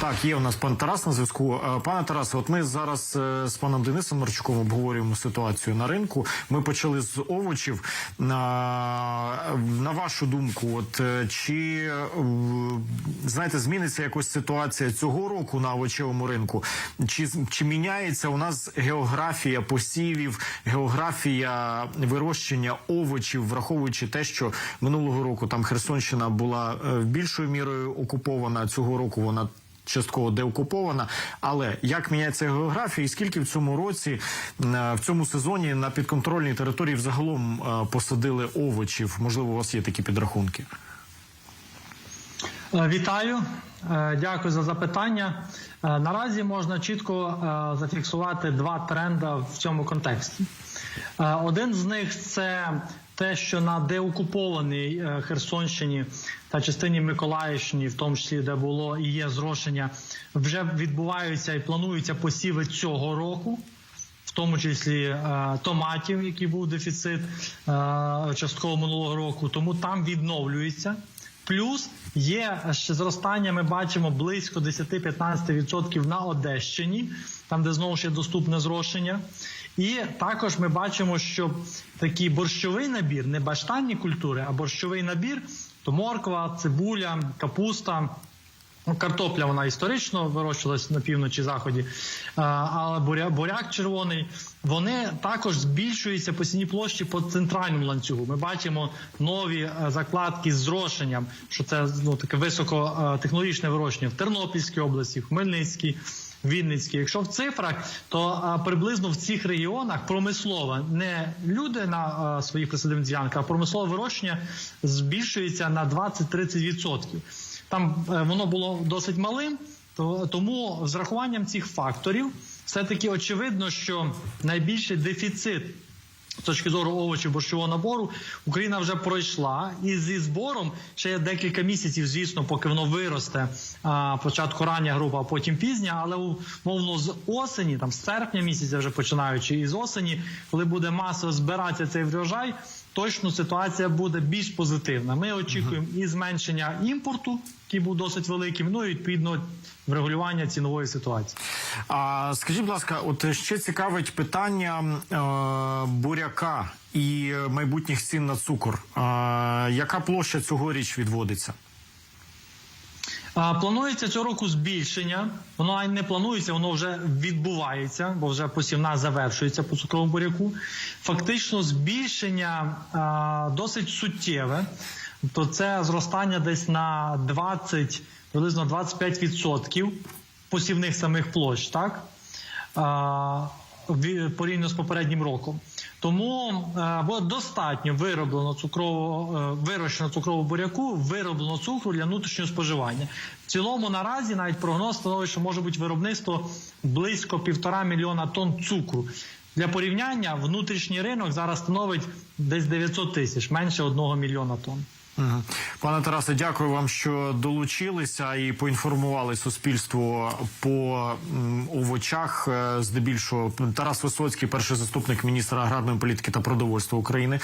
Так, є у нас пан Тарас на зв'язку. Е, Пане Тарасе, от ми зараз е, з паном Денисом Марчуком обговорюємо ситуацію на ринку. Ми почали з овочів. На, вашу думку, от е, чи знаєте, зміниться якось ситуація цього року на овочевому ринку? Чи, чи міняється у нас географія посівів, географія вирощення овочів, враховуючи те, що минулого року там Херсонщина була більшою мірою окупована цього року вона частково деокупована. Але як міняється географія, і скільки в цьому році е, в цьому сезоні на підконтрольній території взагалом е, посадили овочів? Можливо, у вас є такі підрахунки? Е, Вітаю, дякую за запитання. Наразі можна чітко зафіксувати два тренди в цьому контексті. Один з них це те, що на деокупованій е, Херсонщині та частині Миколаївщини, в тому числі де було і є зрошення, вже відбуваються і плануються посіви цього року. В тому числі е, томатів, який був дефіцит е, частково минулого року, тому там відновлюється. Плюс є ще зростання. Ми бачимо близько 10-15% на Одещині, там де знову ж є доступне зрошення. І також ми бачимо, що такий борщовий набір, не баштанні культури, а борщовий набір, то морква, цибуля, капуста. Ну, картопля вона історично вирощувалась на півночі заході, але буря, буряк червоний. Вони також збільшуються по сіній площі по центральному ланцюгу. Ми бачимо нові е, закладки з зрошенням, що це ну таке високотехнологічне вирощення в Тернопільській області, в Хмельницькій. Вінницький, якщо в цифрах, то а, приблизно в цих регіонах промислове не люди на а, своїх присадибних ділянках, а промислове вирощення збільшується на 20-30%. Там е, воно було досить малим, то тому з рахуванням цих факторів все таки очевидно, що найбільший дефіцит. З точки зору овочів борщового набору Україна вже пройшла, і зі збором ще є декілька місяців, звісно, поки воно виросте. А, Спочатку рання група, а потім пізня, але умовно з осені, там з серпня місяця, вже починаючи і з осені, коли буде масово збиратися цей врожай, точно ситуація буде більш позитивна. Ми очікуємо і зменшення імпорту, який був досить великим, ну і відповідно врегулювання цінової ситуації. А скажіть, будь ласка, от ще цікавить питання е, буряка і майбутніх цін на цукор. Е, яка площа цьогоріч відводиться? Планується цього року збільшення. Воно не планується, воно вже відбувається, бо вже посівна завершується по цукровому буряку. Фактично, збільшення а, досить суттєве. То це зростання десь на 20, приблизно 25% посівних самих площ, так? А, порівняно з попереднім роком. Тому е, було достатньо вироблено цукрового е, вирощено цукрового буряку, вироблено цукру для внутрішнього споживання. В цілому наразі навіть прогноз становить, що може бути виробництво близько півтора мільйона тонн цукру. Для порівняння внутрішній ринок зараз становить десь 900 тисяч, менше одного мільйона тонн. Пане Тарасе, дякую вам, що долучилися і поінформували суспільство по овочах. Е, Здебільшого Тарас Висоцький, перший заступник міністра аграрної політики та продовольства України,